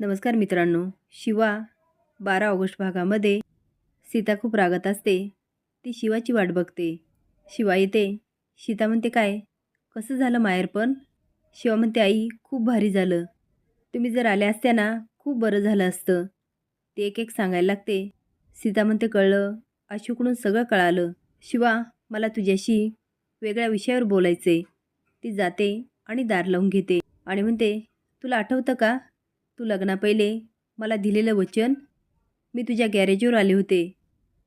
नमस्कार मित्रांनो. शिवा बारा ऑगस्ट भागामध्ये सीता खूप रागत असते. ती शिवाची वाट बघते. शिवा येते. सीता म्हणते काय? कसं झालं माहेर पण? शिवा म्हणते आई खूप भारी झालं. तुम्ही जर आल्या असत्या ना खूप बरं झालं असतं. ते एक एक सांगायला लागते. सीता म्हणते कळलं. अशोकडून सगळं कळालं. शिवा मला तुझ्याशी वेगळ्या विषयावर बोलायचे ती जाते आणि दार लावून घेते आणि म्हणते तुला आठवतं का? तू लग्ना पहिले मला दिलेलं वचन? मी तुझ्या गॅरेजवर आले होते.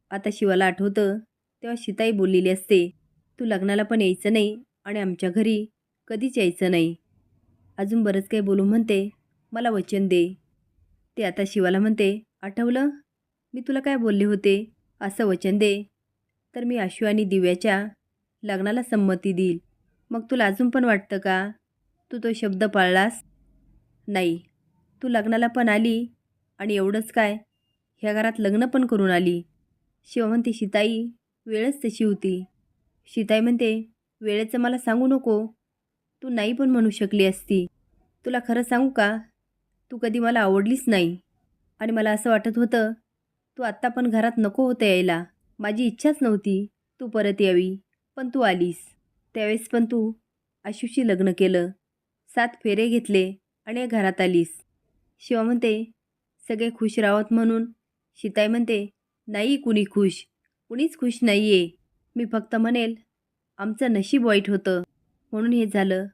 आता शिवाला आठवतं तेव्हा शिताई बोललेली असते तू लग्नाला पण यायचं नाही आणि आमच्या घरी कधीच यायचं नाही. अजून बरंच काही बोलू म्हणते मला वचन दे. ते आता शिवाला म्हणते आठवलं? मी तुला काय बोलले होते? असं वचन दे. तर मी आशू आणि दिव्याच्या लग्नाला संमती देईल. मग तुला अजून पण वाटतं का? तू तो शब्द पाळलास? नाही. तू लग्नाला पण आली? आणि एवढंच काय? ह्या घरात लग्न पण करून आली. शिवा म्हणते शिताई वेळच तशी होती. शिताई म्हणते वेळेचं मला सांगू नको. तू नाही पण म्हणू शकली असती. तुला खरं सांगू का? तू कधी मला आवडलीच नाही. आणि मला असं वाटत होतं तू आत्ता पण घरात नको होतं यायला. माझी इच्छाच नव्हती. तू परत यावी. पण तू आलीस. त्यावेळेस पण तू आशुशी लग्न केलं. सात फेरे घेतले आणि घरात आलीस. शिवा म्हणते सगळे खुश राहत म्हणून. सीताई म्हणते नाही कुणी खुश. कुणीच खुश नाही आहे मी फक्त म्हणेल आमचं नशीब वाईट होतं. म्हणून हे झालं.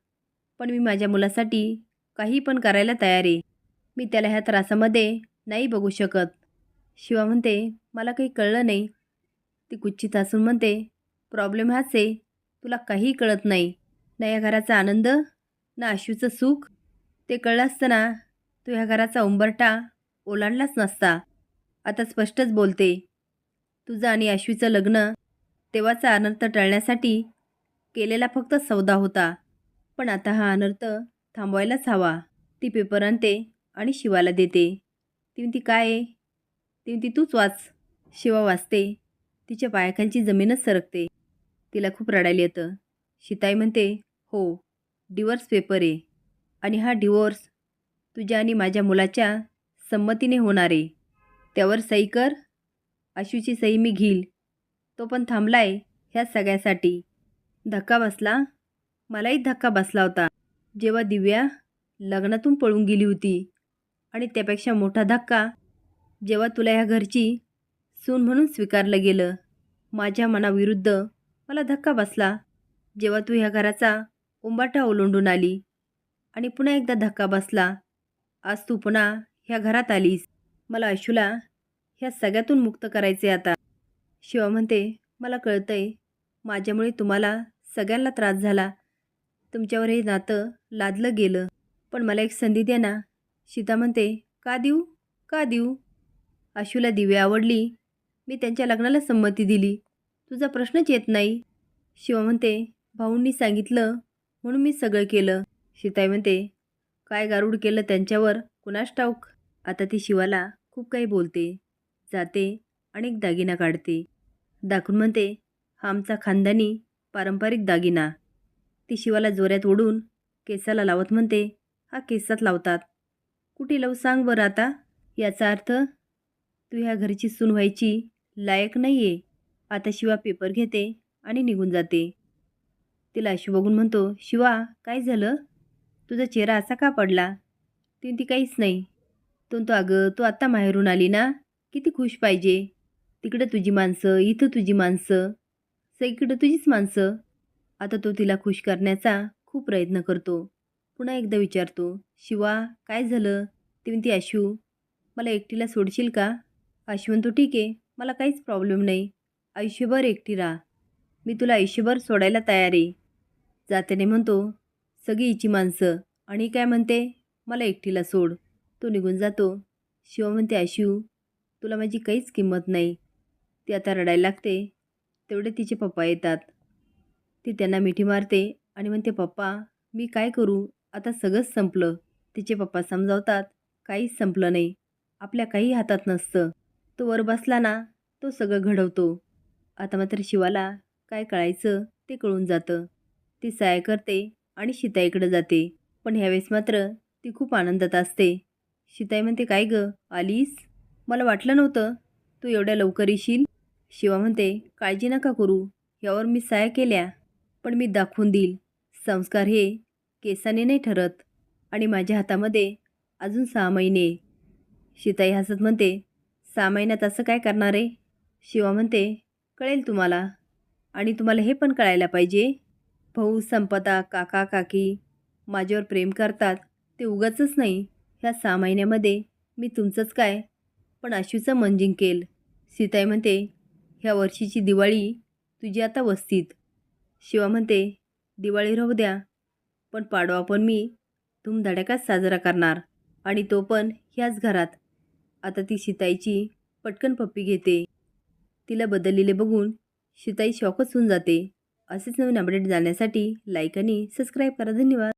पण मी माझ्या मुलासाठी काही पण करायला तयार आहे. मी त्याला ह्या त्रासामध्ये नाही बघू शकत. शिवा म्हणते मला काही कळलं नाही. ती गुच्छित असून म्हणते प्रॉब्लेम हाच आहे. तुला काही कळत नाही. ना या घराचा आनंद ना आशूचं सुख. ते कळलं असतं ना तू ह्या घराचा उंबरटा ओलांडलाच नसता. आता स्पष्टच बोलते. तुझं आणि आश्वीचं लग्न तेव्हाचा अनर्थ टळण्यासाठी केलेला फक्त सौदा होता. पण आता हा अनर्थ थांबवायलाच हवा. ती पेपर आणते आणि शिवाला देते. ती काय आहे? ती तूच वाच. शिवा वाचते. तिच्या पायाखालची जमीनच सरकते. तिला खूप रडायला येतं. शिताई म्हणते हो डिवोर्स पेपर आहे. आणि हा डिवोर्स तुझ्या आणि माझ्या मुलाच्या संमतीने होणारे त्यावर सही कर. आशूची सही मी घेईल. तो पण थांबलाय ह्या सगळ्यासाठी. धक्का बसला. मलाही धक्का बसला होता. जेव्हा दिव्या लग्नातून पळून गेली होती आणि त्यापेक्षा मोठा धक्का जेव्हा तुला ह्या घरची सून म्हणून स्वीकारलं गेलं माझ्या मनाविरुद्ध मला धक्का बसला. जेव्हा तू ह्या घराचा उंबाटा ओलांडून आली आणि पुन्हा एकदा धक्का बसला आज तू पुन्हा ह्या घरात आलीस. मला अशूला ह्या सगळ्यातून मुक्त करायचे आता. शिवा म्हणते मला कळतंय माझ्यामुळे तुम्हाला सगळ्यांना त्रास झाला. तुमच्यावर हे नातं लादलं गेलं. पण मला एक संधी द्या ना. सीता म्हणते का देऊ? का देऊ? आशूला दिवे आवडली. मी त्यांच्या लग्नाला संमती दिली. तुझा प्रश्नच येत नाही. शिवा म्हणते भाऊंनी सांगितलं म्हणून मी सगळं केलं. सीताई म्हणते काय गारूड केलं त्यांच्यावर? कुणास ठाऊक? आता ती शिवाला खूप काही बोलते जाते आणि एक दागिना काढते. दाखवून म्हणते हा आमचा खानदानी पारंपरिक दागिना. ती शिवाला जोऱ्यात ओढून केसाला लावत म्हणते हा केसात लावतात. कुठे लावू सांग बरं आता? याचा अर्थ तू ह्या घरची सून व्हायची लायक नाही आहे आता शिवा पेपर घेते आणि निघून जाते. तिला आशू बघून म्हणतो शिवा काय झालं? तुझा चेहरा असा का पडला? ती ती काहीच नाही. तो तो अगं तू आत्ता माहेरून आली ना? किती खुश पाहिजे. तिकडं तुझी माणसं इथं तुझी माणसं. सगळीकडं तुझीच माणसं. आता तो तिला खुश करण्याचा खूप प्रयत्न करतो. पुन्हा एकदा विचारतो शिवा काय झालं? ती म्हणती आशू मला एकटीला सोडशील का? आशू म्हणतो ठीक आहे मला काहीच प्रॉब्लेम नाही. आयुष्यभर एकटी राहा. मी तुला आयुष्यभर सोडायला तयार आहे. जात्याने म्हणतो सगळी हिची माणसं आणि काय म्हणते? मला एकटीला सोड. तो निघून जातो. शिव म्हणते आशिव तुला माझी काहीच किंमत नाही. ती आता रडायला लागते. तेवढे तिचे पप्पा येतात. ती त्यांना मिठी मारते आणि म्हणते पप्पा मी काय करू? आता सगळंच संपलं. तिचे पप्पा समजावतात. काहीच संपलं नाही. आपल्या काही हातात नसतं. तो वर बसला ना तो सगळं घडवतो. आता मात्र शिवाला काय कळायचं ते कळून जातं. ती साय करते आणि शिताईकडं जाते. पण ह्यावेळेस मात्र ती खूप आनंदात असते. शिताई म्हणते काय गं? आलीस? मला वाटलं नव्हतं तू एवढ्या लवकर येशील. शिवा म्हणते काळजी नका करू. यावर मी साया केल्या पण मी दाखवून देईल. संस्कार हे केसाने नाही ठरत आणि माझ्या हातामध्ये अजून सहा महिने. शिताई हसत म्हणते सहा महिन्यात असं काय करणार आहे शिवा म्हणते कळेल तुम्हाला. आणि तुम्हाला हे पण कळायला पाहिजे. भाऊ संपदा काका काकी माझ्यावर प्रेम करतात ते उगाचच नाही. ह्या सहा महिन्यामध्ये मी तुमचंच काय? पण आशूचं मन जिंकेल सीताई म्हणते ह्या वर्षीची दिवाळी तुझी आता वस्तीत. शिवा म्हणते दिवाळी राहू द्या. पण पाडवा पण मी धूमधडाक्यात साजरा करणार आणि तो पण ह्याच घरात. आता ती सीताईची पटकन पप्पी घेते. तिला बदललेले बघून सीताई शॉकच होऊन जाते. असेच नवीन अपडेट जाण्यासाठी लाईक आणि सबस्क्राईब करा. धन्यवाद.